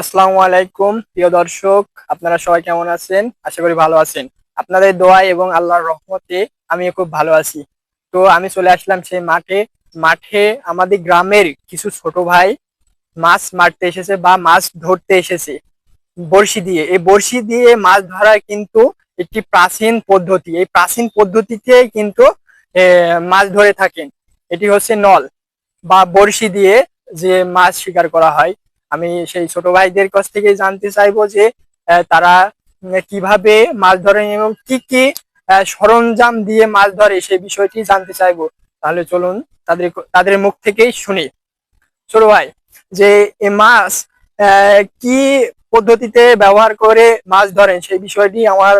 আসসালামু আলাইকুম, প্রিয় দর্শক, আপনারা সবাই কেমন আছেন? আশা করি ভালো আছেন। আপনাদের দোয়া এবং আল্লাহর রহমতে আমি খুব ভালো আছি। তো আমি চলে আসলাম সেই মাঠে। মাঠে আমাদের গ্রামের কিছু ছোট ভাই মাছ মারতে এসেছে বা মাছ ধরতে এসেছে। বড়শি দিয়ে। এই বড়শি দিয়ে মাছ ধরা কিন্তু একটি প্রাচীন পদ্ধতি। এই প্রাচীন পদ্ধতিতে কিন্তু মাছ ধরে থাকেন। এটি হচ্ছে নল বা বড়শি দিয়ে যে মাছ শিকার করা হয়। আমি সেই ছোট ভাইদের কাছ থেকে জানতে চাইব যে তারা কীভাবে মাছ ধরেন এবং কি কি সরঞ্জাম দিয়ে মাছ ধরে সেই বিষয়টি জানতে চাইব। তাহলে চলুন তাদের তাদের মুখ থেকেই শুনি। ছোট ভাই, যে মাছ কি পদ্ধতিতে ব্যবহার করে মাছ ধরেন সেই বিষয়টি আমার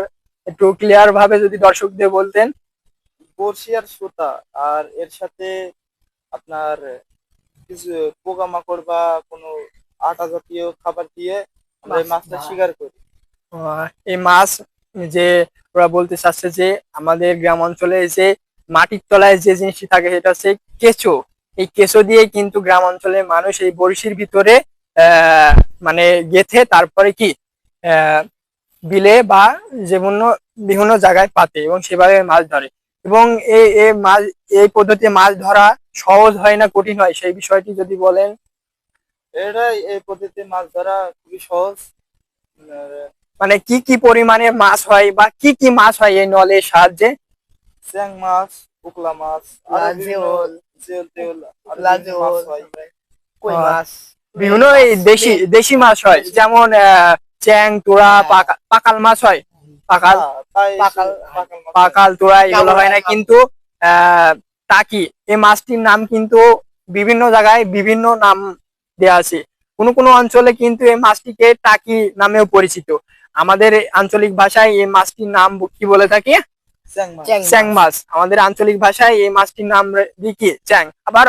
একটু ক্লিয়ার ভাবে যদি দর্শকদের বলতেন। বড়শি আর সুতা, আর এর সাথে আপনার কিছু পোকামাকড় বা কোনো আটা জাতীয় খাবার দিয়ে আমরা এই মাছটা শিকার করি। এই মাছ যে ওরা বলতে চাচ্ছে যে আমাদের গ্রাম অঞ্চলে যে মাটির তলায় যে জিনিসটি থাকে সেটা হচ্ছে কেঁচো। এই কেঁচো দিয়ে কিন্তু গ্রাম অঞ্চলে মানুষ এই বড়শির ভিতরে মানে গেথে তারপরে কি আহ, বিলে বা যেমন বিভিন্ন জায়গায় পাতে এবং সেভাবে মাছ ধরে। এবং এই এই মাছ এই পদ্ধতিতে মাছ ধরা সহজ হয় না কঠিন হয়? সেই বিষয়টি যদি বলেন। এটাই এই পদ্ধতিতে মাছ ধরা খুবই সহজ। মানে কি কি পরিমাণে মাছ হয় বা কি কি মাছ হয় এই নলের সাহায্যে? চ্যাং মাছ পোকলা মাছ বিভিন্ন লাজেওল, জেল আরও লাজেওল, কই মাছ? বিভিন্ন এই দেশি দেশি মাছ হয় যেমন আহ, চ্যাং তোড়া হ্যাঁ। পাকা- পাকাল মাছ হয়। পাকাল। হ্যাঁ, পাকাল- পাকাল মাছ পাকাল তোড়া এগুলো হয় না কিন্তু আহ, টাকি এই মাছটির নাম কিন্তু বিভিন্ন জায়গায় বিভিন্ন নাম দেওয়া আছে। কোনো কোনো অঞ্চলে কিন্তু এই মাছটিকে টাকি নামেও পরিচিত। আমাদের আঞ্চলিক ভাষায় এই মাছটির নাম কি বলে থাকি? চ্যাং মাছ। আমাদের আঞ্চলিক ভাষায় এই মাছটির নাম কি? চ্যাং। আবার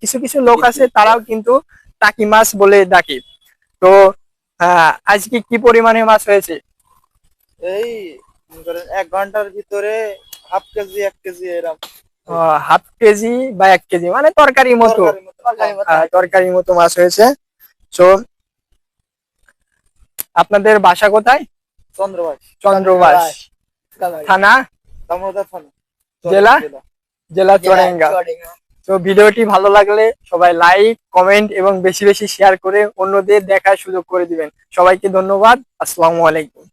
কিছু কিছু লোক আছে তারাও কিন্তু টাকি মাছ বলে ডাকে। তো আজকে কি পরিমাণে মাছ হয়েছে? এই এক ঘণ্টার ভিতরে হাফ কেজি এক কেজি এরকম হাফ কেজি বা এক কেজি মানে তরকারির মতো। মতো। তরকারির মতো। মাছ হয়েছে। তো আপনাদের বাসা কোথায়? চন্দ্রবাস চন্দ্রবাস থানা? থানা। জেলা? জেলা। চুয়াডাঙ্গা। তো ভিডিওটি ভালো লাগলে সবাই লাইক কমেন্ট এবং বেশি বেশি শেয়ার করে অন্যদের দেখার সুযোগ করে দিবেন। সবাইকে ধন্যবাদ। আসসালামু আলাইকুম।